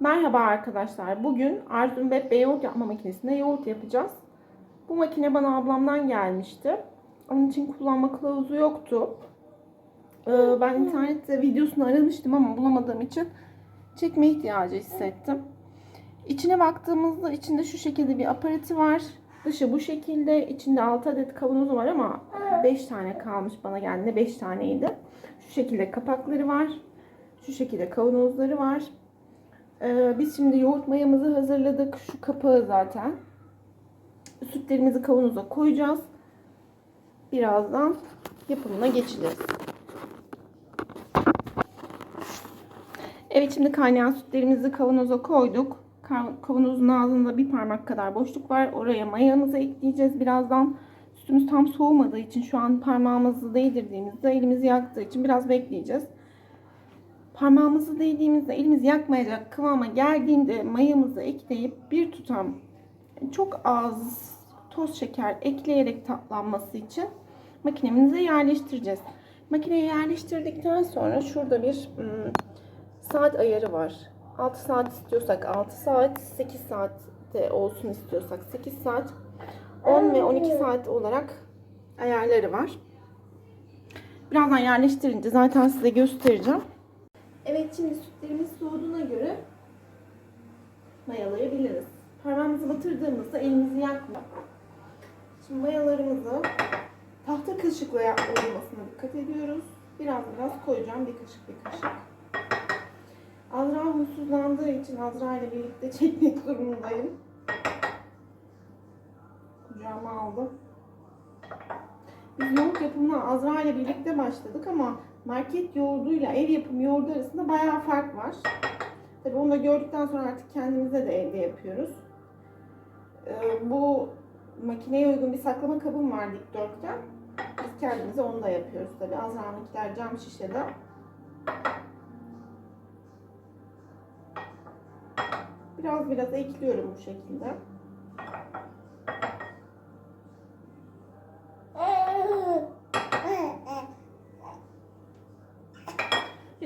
Merhaba arkadaşlar. Bugün Arzum Bebe yoğurt yapma makinesinde yoğurt yapacağız. Bu makine bana ablamdan gelmişti. Onun için kullanma kılavuzu yoktu. Ee, ben internette videosunu aramıştım ama bulamadığım için çekme ihtiyacı hissettim. İçine baktığımızda içinde şu şekilde bir aparatı var. Dışı bu şekilde. İçinde 6 adet kavanozu var ama 5 tane kalmış bana geldiğinde 5 taneydi. Şu şekilde kapakları var. Şu şekilde kavanozları var. Ee, biz şimdi yoğurt mayamızı hazırladık. Şu kapağı zaten. Sütlerimizi kavanoza koyacağız. Birazdan yapımına geçeceğiz. Evet şimdi kaynayan sütlerimizi kavanoza koyduk. Ka- Kavanozun ağzında bir parmak kadar boşluk var. Oraya mayamızı ekleyeceğiz birazdan. Sütümüz tam soğumadığı için şu an parmağımızı değdirdiğimizde elimizi yaktığı için biraz bekleyeceğiz. Parmağımızı değdiğimizde elimizi yakmayacak kıvama geldiğinde mayamızı ekleyip bir tutam çok az toz şeker ekleyerek tatlanması için makinemize yerleştireceğiz. Makineye yerleştirdikten sonra şurada bir ım, saat ayarı var. 6 saat istiyorsak 6 saat, 8 saat de olsun istiyorsak 8 saat, 10 ve 12 saat olarak ayarları var. Birazdan yerleştirince zaten size göstereceğim. Evet şimdi sütlerimiz soğuduğuna göre mayalayabiliriz. Parmağımızı batırdığımızda elimizi yakma. Şimdi mayalarımızı tahta kaşıkla yapma dikkat ediyoruz. Biraz biraz koyacağım bir kaşık bir kaşık. Azra huysuzlandığı için Azra ile birlikte çekmek durumundayım. Kucağıma aldım. Biz yoğurt yapımına Azra ile birlikte başladık ama market yoğurduyla ev yapımı yoğurdu arasında bayağı fark var. Tabii onu da gördükten sonra artık kendimize de evde yapıyoruz. Ee, bu makineye uygun bir saklama kabım var dikdörtgen. Biz kendimize onu da yapıyoruz tabii. Azra'nınkiler cam şişede. Biraz biraz ekliyorum bu şekilde.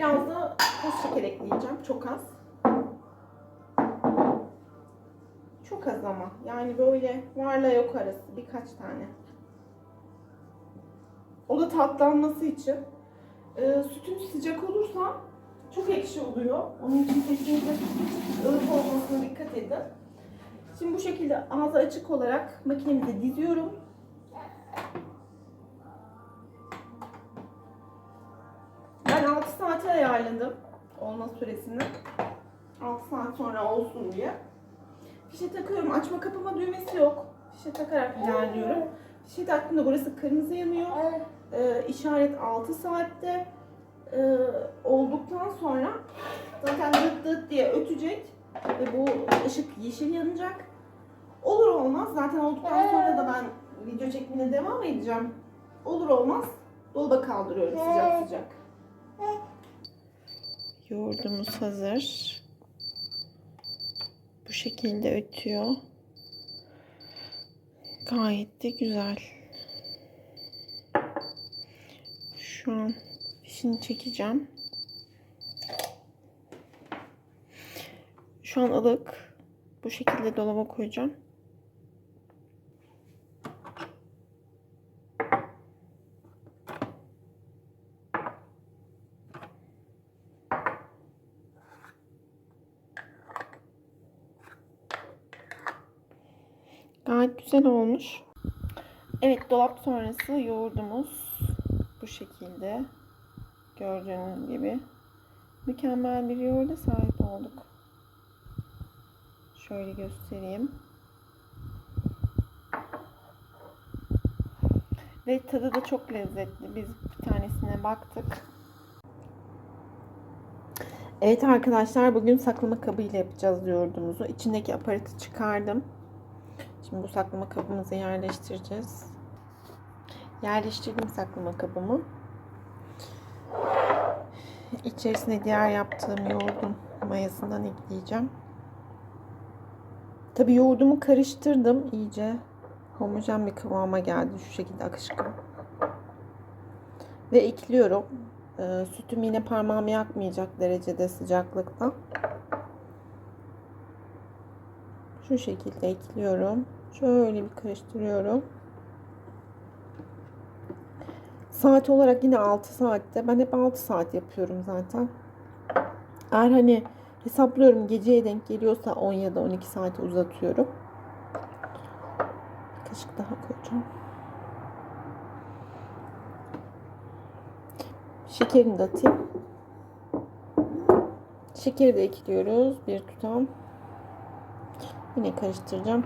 Biraz da toz şeker ekleyeceğim. Çok az. Çok az ama. Yani böyle varla yok arası birkaç tane. O da tatlanması için. Ee, sütün sıcak olursa çok ekşi oluyor. Onun için kesinlikle ılık olmasına dikkat edin. Şimdi bu şekilde ağzı açık olarak makinemize diziyorum. Saate ayarladım olma süresini. 6 saat sonra olsun diye. Fişe takıyorum. Açma kapama düğmesi yok. Fişe takarak ilerliyorum. Fişe taktığımda burası kırmızı yanıyor. Ee, işaret 6 saatte e, olduktan sonra zaten dıt dıt diye ötecek ve bu ışık yeşil yanacak. Olur olmaz zaten olduktan sonra da ben video çekimine devam edeceğim. Olur olmaz dolaba kaldırıyorum sıcak sıcak. Yoğurdumuz hazır. Bu şekilde ötüyor. Gayet de güzel. Şu an fişini çekeceğim. Şu an ılık. Bu şekilde dolaba koyacağım. Gayet güzel olmuş. Evet dolap sonrası yoğurdumuz bu şekilde. Gördüğünüz gibi. Mükemmel bir yoğurda sahip olduk. Şöyle göstereyim. Ve tadı da çok lezzetli. Biz bir tanesine baktık. Evet arkadaşlar bugün saklama kabı ile yapacağız yoğurdumuzu. İçindeki aparatı çıkardım. Şimdi bu saklama kabımızı yerleştireceğiz. Yerleştirdim saklama kabımı. İçerisine diğer yaptığım yoğurdun mayasından ekleyeceğim. Tabii yoğurdumu karıştırdım iyice. Homojen bir kıvama geldi şu şekilde akışkan. Ve ekliyorum. Ee, sütüm yine parmağımı yakmayacak derecede sıcaklıkta. şu şekilde ekliyorum. Şöyle bir karıştırıyorum. Saat olarak yine 6 saatte. Ben hep 6 saat yapıyorum zaten. Eğer hani hesaplıyorum geceye denk geliyorsa 10 ya da 12 saate uzatıyorum. Bir kaşık daha koyacağım. Şekerini de atayım. Şekeri de ekliyoruz. Bir tutam. Yine karıştıracağım.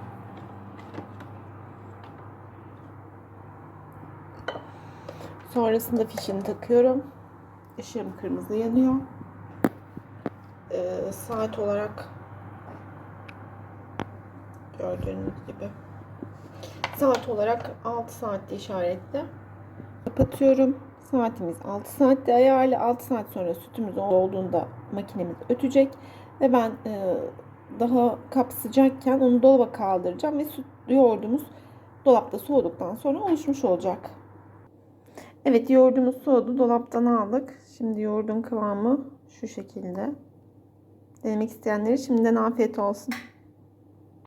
Sonrasında fişini takıyorum. Işığım kırmızı yanıyor. Ee, saat olarak gördüğünüz gibi saat olarak 6 saatte işaretli. Kapatıyorum. Saatimiz 6 saatte ayarlı. 6 saat sonra sütümüz olduğunda makinemiz ötecek. Ve ben e, daha kap sıcakken onu dolaba kaldıracağım ve süt yoğurdumuz dolapta soğuduktan sonra oluşmuş olacak. Evet yoğurdumuz soğudu. Dolaptan aldık. Şimdi yoğurdun kıvamı şu şekilde. Denemek isteyenlere şimdiden afiyet olsun.